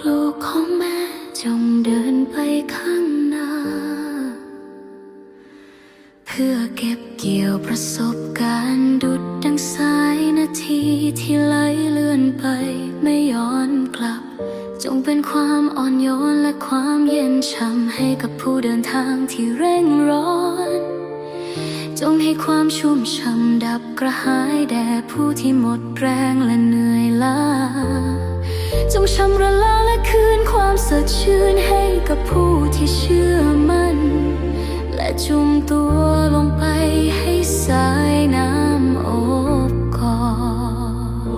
กลูกของแม่จงเดินไปข้างหน้า เพื่อเก็บเกี่ยวประสบการณ์ดุดดังสายนาทีที่ไหลเลื่อนไปไม่ย้อนกลับ จงเป็นความอ่อนโยนและความเย็นช่ำให้กับผู้เดินทางที่เร่งร้อนจงให้ความชุ่มช่ำดับกระหายแด่ผู้ที่หมดแรงและเหนื่อยล้า จงชำระล้างและคืนความสดชื่นให้กับผู้ที่เชื่อมั่น และจุ่มตัวลงไปให้สายน้ำโอบกอด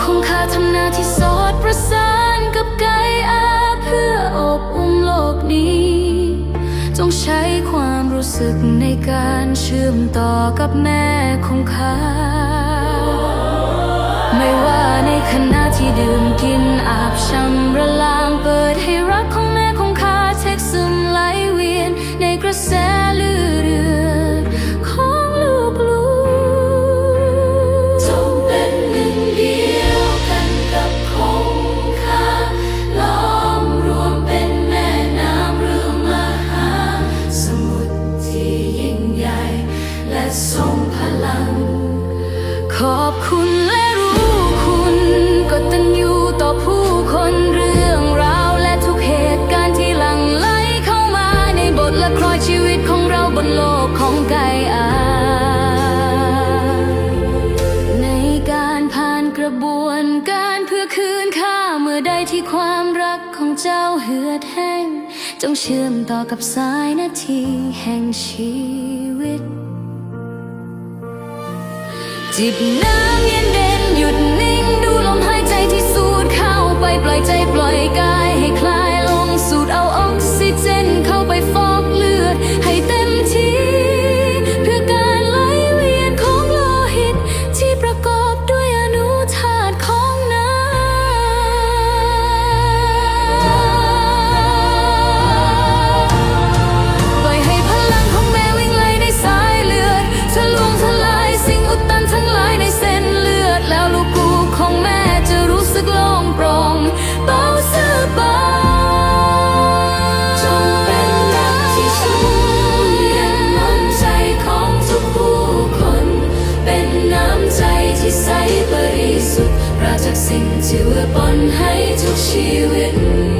คงคาทำหน้าที่สอดประสานกับไกอาเพื่ออบอุ้มโลกนี้ จงใช้ความรู้สึกในการเชื่อมต่อกับแม่คงคา ไม่ว่าในขณะที่ดื่มกินอาบชำระล้างเปิดให้รักของแม่คงคาเทกซึมไหลเวียน ในกระแสเลือดของลูกลูกจงเป็นหนึ่งเดียวกันกับคงคาล้อมรวมเป็นแม่น้ำเรือมหาสมุทรที่ยิ่งใหญ่ และทรงพลัง ขอบคุณ ของเจ้าเหือดแห้ง จงเชื่อมต่อกับสายนาทีแห่งชีวิต จิบน้ำเย็นเด่นหยุดนิ่ง ดูลมหายใจที่สูดเข้าไปปล่อยใจปล่อยกาย สิ่งที่เอื้อปอนให้ทุกชีวิต